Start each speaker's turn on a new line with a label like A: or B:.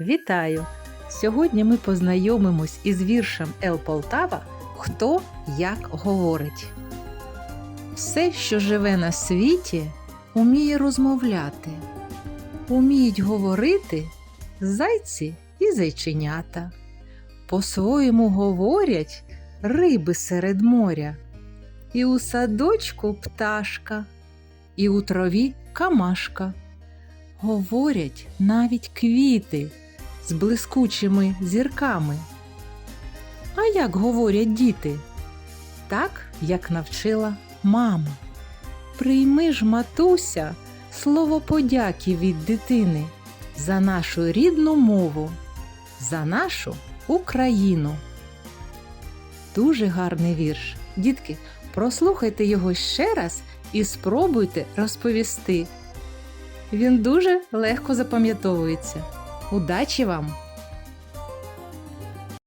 A: Вітаю! Сьогодні ми познайомимось із віршем Ел Полтава Хто як говорить. Все, що живе на світі, уміє розмовляти, уміють говорити зайці і зайченята. По-своєму говорять риби серед моря, і у садочку пташка, і у траві камашка. Говорять навіть квіти з блискучими зірками. А як говорять діти? Так, як навчила мама. Прийми ж, матуся, слово подяки від дитини за нашу рідну мову, за нашу Україну. Дуже гарний вірш. Дітки, прослухайте його ще раз і спробуйте розповісти. Він дуже легко запам'ятовується. Удачі вам!